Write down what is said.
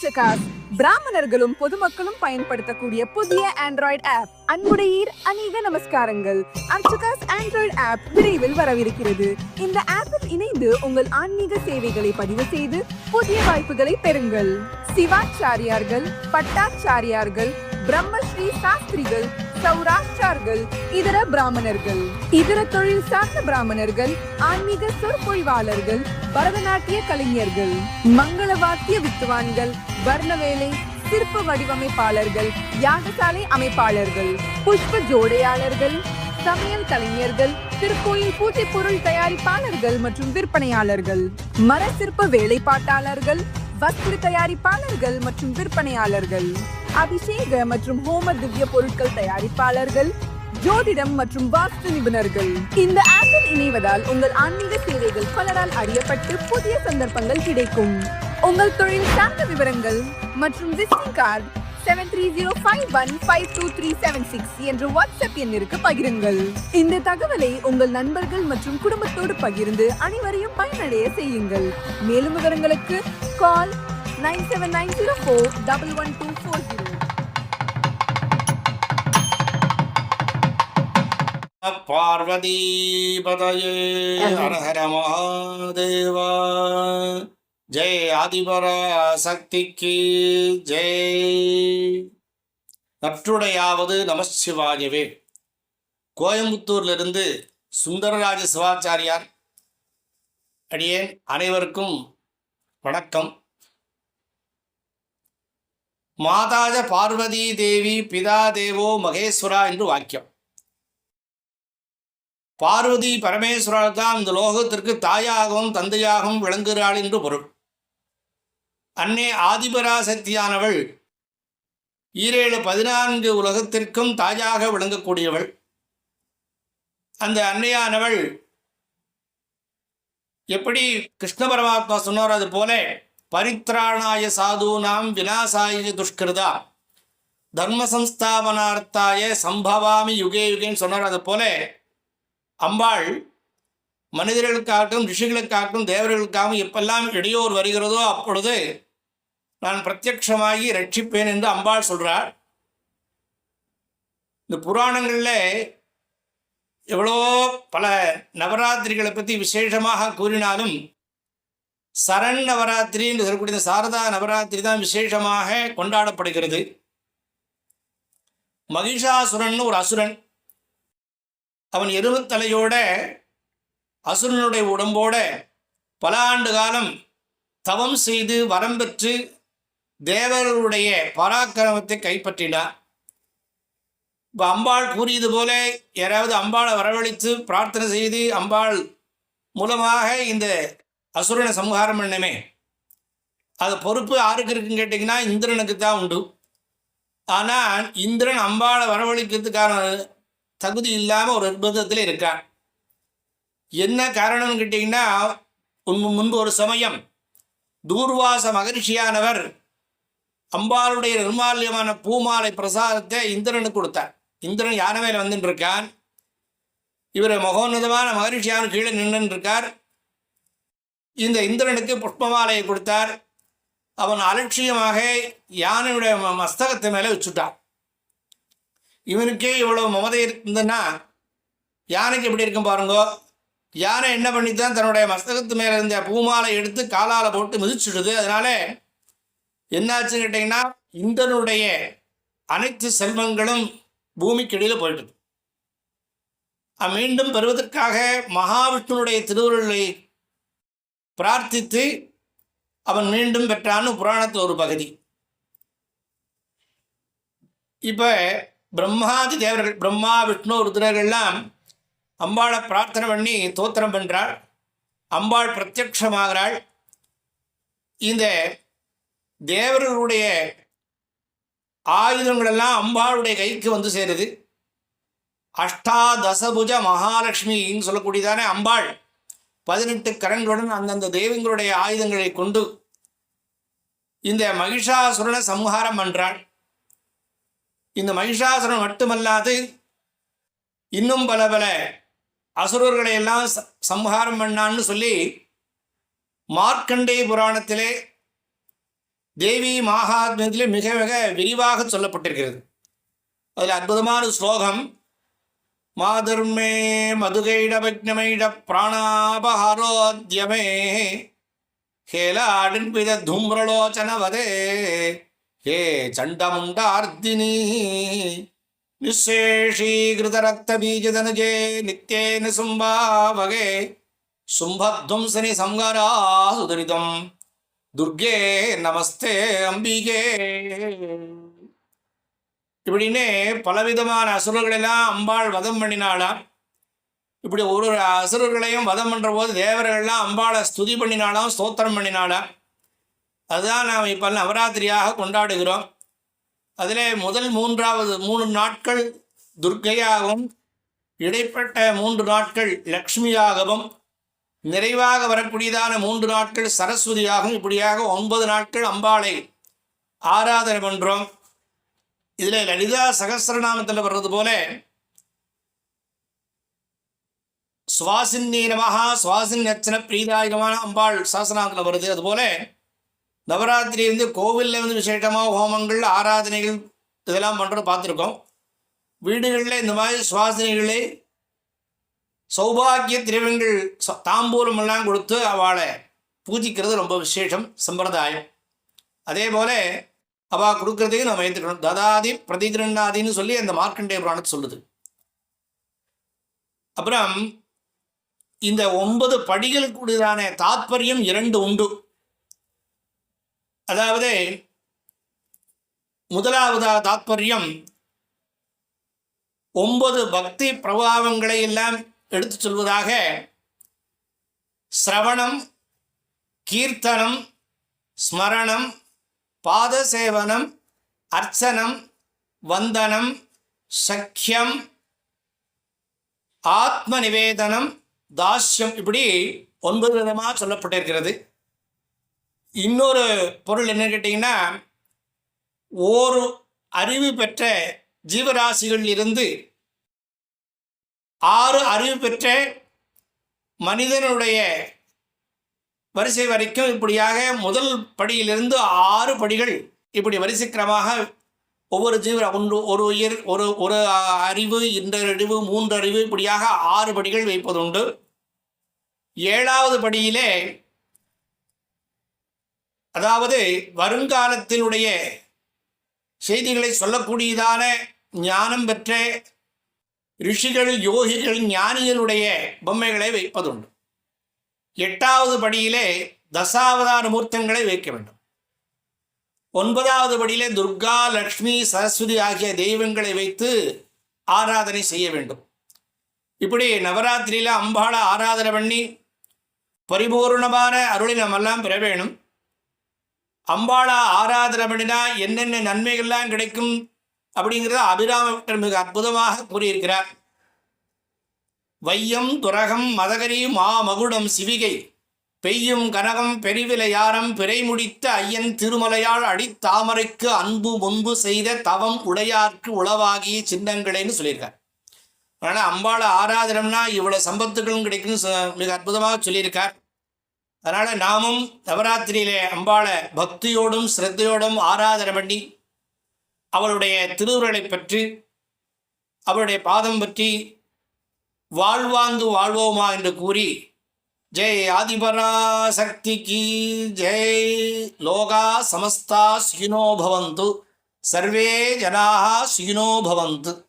அர்ச்சகாஸ் பிராமணர்களும் பொதுமக்களும் பயன்படுத்தக்கூடிய புதிய ஆண்ட்ராய்டு ஆப் அன்புடையீர் அநேக நமஸ்காரங்கள். அர்ச்சகாஸ் ஆண்ட்ராய்டு ஆப் விரைவில் வரவிருக்கிறது. இந்த ஆப்பில் இணைந்து உங்கள் ஆன்மீக சேவைகளை பதிவு செய்து புதிய வாய்ப்புகளை பெறுங்கள். சிவாச்சாரியார்கள் பட்டாச்சாரியார்கள் பிரம்மஸ்ரீ சாஸ்திரிகள் சௌராஷ்டிரார்கள் இதர பிராமணர்கள். இதர தொழில் சார்ந்த பிராமணர்கள் ஆன்மீக சொற்பொழிவாளர்கள் பரதநாட்டிய கலைஞர்கள் மங்கள வாத்திய வித்துவான்கள் வர்ணவேலை சிற்ப வடிவமைப்பாளர்கள் யாகசாலை அமைப்பாளர்கள் புஷ்ப ஜோடையாளர்கள் சமையல் கலைஞர்கள் திருக்கோயில் பூஜை பொருள் தயாரிப்பாளர்கள் மற்றும் விற்பனையாளர்கள் மர சிற்ப வேலைப்பாட்டாளர்கள் வஸ்திர தயாரிப்பாளர்கள் மற்றும் விற்பனையாளர்கள் அபிஷேக மற்றும் ஹோம திவ்ய பொருட்கள் தயாரிப்பாளர்கள் ஜோதிடம் மற்றும் வாஸ்து நிபுணர்கள். இந்த ஆப்பில் இணைவதால் உங்கள் ஆன்மீக சேவைகள் பலரால் அறியப்பட்டு புதிய சந்தர்ப்பங்கள் கிடைக்கும். உங்கள் தொழில் சார்ந்த விவரங்கள் மற்றும் visiting card seven three zero five one five two three seven six என்ற வாட்ஸ்அப் எண்ணிற்கு பகிருங்கள். இந்த தகவலை உங்கள் நண்பர்கள் மற்றும் குடும்பத்தோடு பகிர்ந்து அனைவரையும் பயனடைய செய்யுங்கள். மேலும் விவரங்களுக்கு call nine seven nine zero four double one two four zero பார்வதீபதயே ஹரஹர மகாதேவா. ஜெய் ஆதிபர சக்திக்கு ஜெய். நற்றுடையாவது நமசிவாயவே கோயம்புத்தூர்லிருந்து சுந்தரராஜ சிவாச்சாரியார். அடியேன் அனைவருக்கும் வணக்கம். மாதாஜ பார்வதி தேவி பிதா தேவோ மகேஸ்வரா என்று வாக்கியம். பார்வதி பரமேஸ்வரர் தான் இந்த லோகத்திற்கு தாயாகவும் தந்தையாகவும் விளங்குகிறாள் என்று பொருள். அன்னை ஆதிபராசக்தியானவள். ஈரேழு பதினான்கு உலகத்திற்கும் தாயாக விளங்கக்கூடியவள். அந்த அன்னையானவள் எப்படி கிருஷ்ண பரமாத்மா சொன்னார் அது போல பரித்ராணாய சாதுனாம் விநாசாய துஷ்கிருதா தர்ம சம்ஸ்தாபனார்த்தாய சம்பவாமி யுகே யுகேன்னு சொன்னார் அது போல அம்பாள் மனிதர்களுக்காகட்டும் ரிஷிகளுக்காகட்டும் தேவர்களுக்காகவும் எப்பெல்லாம் இடையோர் வருகிறதோ அப்பொழுது நான் பிரத்யக்ஷமாகி ரட்சிப்பேன் என்று அம்பாள் சொல்கிறார் இந்த புராணங்களில் எவ்வளோ பல நவராத்திரிகளை பற்றி விசேஷமாக கூறினாலும் சரண் நவராத்திரி என்று சொல்லக்கூடிய சாரதா நவராத்திரி தான் விசேஷமாக கொண்டாடப்படுகிறது. மகிஷாசுரன் ஒரு அசுரன். அவன் எருவத்தலையோட அசுரனுடைய உடம்போட பல ஆண்டு காலம் தவம் செய்து வரம் பெற்று தேவர்களுடைய பராக்கிரமத்தை கைப்பற்றினார். இப்போ அம்பாள் கூறியது போல யாராவது அம்பாளை வரவழைத்து பிரார்த்தனை செய்து அம்பாள் மூலமாக இந்த அசுரனை சம்ஹாரம் பண்ணமே அது பொறுப்பு யாருக்கு இருக்குன்னு கேட்டிங்கன்னா இந்திரனுக்கு தான் உண்டு. ஆனால் இந்திரன் அம்பாளை வரவழைக்கிறதுக்கான தகுதி இல்லாமல் ஒரு நிர்பந்தத்தில் இருக்கான். என்ன காரணம்னு கேட்டிங்கன்னா முன்பு முன்பு ஒரு சமயம் தூர்வாச மகிழ்ச்சியானவர் அம்பாளுடைய நிர்மால்யமான பூமாலை பிரசாதத்தை இந்திரனுக்கு கொடுத்தார். இந்திரன் யானை மேலே வந்துட்டு இருக்கான் இவர் மகோன்னதமான மகரிஷியான கீழே நின்று இருக்கார் இந்த இந்திரனுக்கு புஷ்பமாலையை கொடுத்தார். அவன் அலட்சியமாக யானையுடைய ம- மஸ்தகத்தை மேலே வச்சுட்டான். இவனுக்கே இவ்வளவு மமதை இருந்ததுன்னா யானைக்கு எப்படி இருக்கும் பாருங்கோ? யானை என்ன பண்ணித்தான் தன்னுடைய மஸ்தகத்து மேலே இருந்த பூமாலை எடுத்து காலால் போட்டு மிதிச்சுடுது. அதனால என்னாச்சுன்னு கேட்டிங்கன்னா இந்தனுடைய அனைத்து செல்வங்களும் பூமிக்கு இடையில் போயிட்டது மீண்டும் பெறுவதற்காக மகாவிஷ்ணுனுடைய திருவுருளை பிரார்த்தித்து அவன் மீண்டும் பெற்றான்னு புராணத்தில் ஒரு பகுதி. இப்போ பிரம்மாதி தேவர்கள் பிரம்மா விஷ்ணு ருத்ரர்கள்லாம் அம்பாளை பிரார்த்தனை பண்ணி தோத்திரம் பண்ணுறாள் அம்பாள் பிரத்யட்சமாகிறாள். இந்த தேவர்களுடைய ஆயுதங்களெல்லாம் அம்பாளுடைய கைக்கு வந்து சேருது. அஷ்டாதசபுஜ மகாலட்சுமின்னு சொல்லக்கூடியதானே அம்பாள் பதினெட்டு கரங்களுடன் அந்தந்த தெய்வங்களுடைய ஆயுதங்களை கொண்டு இந்த மகிஷாசுரனை சம்ஹாரம் பண்ணுறாள் இந்த மகிஷாசுரன் மட்டுமல்லாது இன்னும் பல பல அசுரர்களை எல்லாம் ச- சம்ஹாரம் பண்ணான்னு சொல்லி மார்க்கண்டேய புராணத்திலே தேவி மகாத்மியத்திலே மிக மிக விரிவாக சொல்லப்பட்டிருக்கிறது. அதில் அற்புதமான ஸ்லோகம் மாதுர்மே மதுகைடபக்னமைட பிராணாபஹாரோத்யமே ஹேலாடின்பித தூம்ரலோச்சன வதே ஹே சண்டமுண்டார்த்தினி நிசேஷீகிருத ரத்த நிசேஷீகிருதரக்தபீஜதனுஜே நித்யேன சும்பாவகே சும்பத்வம்சனி சம்ஹாரா சுதரிதம் துர்கே நமஸ்தே அம்பிகே. இப்படின்னு பலவிதமான அசுரர்களெல்லாம் அம்பாள் வதம் பண்ணினாளாம். இப்படி ஒரு ஒரு அசுரர்களையும் வதம் பண்ணுற போது தேவர்கள்லாம் அம்பாளை ஸ்துதி பண்ணினாலாம் ஸ்தோத்திரம் பண்ணினாளாம். அதுதான் நாம் இப்போ நவராத்திரியாக கொண்டாடுகிறோம். அதில் முதல் மூன்றாவது மூணு நாட்கள் துர்க்கையாகவும் இடைப்பட்ட மூன்று நாட்கள் லக்ஷ்மியாகவும் நிறைவாக வரக்கூடியதான மூன்று நாட்கள் சரஸ்வதியாகவும் இப்படியாக ஒன்பது நாட்கள் அம்பாளை ஆராதனை பண்ணுறோம் இதில் லலிதா சகசிரநாமத்தில் வர்றது போல சுவாசின்னி சுவாசின் அச்சன பிரீதாயகமான அம்பாள் சாசனாத்தில் வருது. அதுபோல நவராத்திரி வந்து கோவிலில் வந்து விசேஷமாக ஹோமங்கள் ஆராதனைகள் இதெல்லாம் பண்ணுறது பார்த்துருக்கோம். வீடுகளில் இந்த மாதிரி சுவாசனைகளே சௌபாகிய திரவியங்கள் தாம்பூலம் எல்லாம் கொடுத்து அவளை பூஜிக்கிறது ரொம்ப விசேஷம் சம்பிரதாயம். அதே போல அவள் கொடுக்கறதையும் நம்ம ஏற்றுக்கணும் ததாதி பிரதிகிருண்ணாதின்னு சொல்லி அந்த மார்க்கண்டே புராணத்தை சொல்லுது. அப்புறம் இந்த ஒன்பது படிகளுக்குரியதான தாத்பரியம் இரண்டு உண்டு. அதாவது முதலாவதா தாத்பரியம் ஒன்பது பக்தி பிரபாவங்களை எல்லாம் எடுத்துச் சொல்வதாக சிரவணம் கீர்த்தனம் ஸ்மரணம் பாதசேவனம் அர்ச்சனம் வந்தனம் சக்கியம் ஆத்ம நிவேதனம் தாஸ்யம் இப்படி ஒன்பது விதமாக சொல்லப்பட்டிருக்கிறது. இன்னொரு பொருள் என்ன கேட்டிங்கன்னா ஓர் அறிவு பெற்ற ஜீவராசிகளில் இருந்து ஆறு அறிவு பெற்ற மனிதனுடைய வரிசை வரைக்கும் இப்படியாக முதல் படியிலிருந்து ஆறு படிகள் இப்படி வரிசைக்கிரமாக ஒவ்வொரு ஜீவ ஒன்று ஒரு உயிர் ஒரு ஒரு அறிவு இரண்டறிவு மூன்றறிவு இப்படியாக ஆறு படிகள் வைப்பதுண்டு. ஏழாவது படியிலே அதாவது வருங்காலத்தினுடைய செய்திகளை சொல்லக்கூடியதான ஞானம் பெற்ற ரிஷிகள் யோகிகள் ஞானிகளுடைய பொம்மைகளை வைப்பதுண்டு. எட்டாவது படியிலே தசாவதார மூர்த்தங்களை வைக்க வேண்டும். ஒன்பதாவது படியிலே துர்கா லக்ஷ்மி சரஸ்வதி ஆகிய தெய்வங்களை வைத்து ஆராதனை செய்ய வேண்டும். இப்படி நவராத்திரியில் அம்பாளை ஆராதனை பண்ணி பரிபூர்ணமான அருளை நம்மெல்லாம் பெற வேணும். அம்பாளா ஆராதனை பண்ணினா என்னென்ன நன்மைகள்லாம் கிடைக்கும்? அப்படிங்கிறத அபிராம மிக அற்புதமாக கூறியிருக்கிறார். வையம் துரகம் மதகரி மா மகுடம் சிவிகை. பெய்யும் கனகம் பெரிவிலையாரம் பிறை முடித்த ஐயன் திருமலையாள் அடித்தாமரைக்கு அன்பு முன்பு செய்த தவம் உடையார்க்கு உளவாகிய சின்னங்களேன்னு சொல்லியிருக்கார். அதனால் அம்பாளை ஆராதனம்னா இவ்வளோ சம்பத்துகளும் கிடைக்கும்னு மிக அற்புதமாக சொல்லியிருக்கார். அதனால் நாமும் நவராத்திரியிலே அம்பாளை பக்தியோடும் ஸ்ரத்தையோடும் ஆராதனை பண்ணி அவளுடைய திருவுருளை பற்றி அவருடைய பாதம் பற்றி வாழ்வாந்து வாழ்வோமா என்று கூறி ஜெய் ஆதிபரா சக்தி ஜெய் லோகா சமஸ்தா சுகினோ பவந்து சர்வே ஜனாக சுகினோ பவந்து.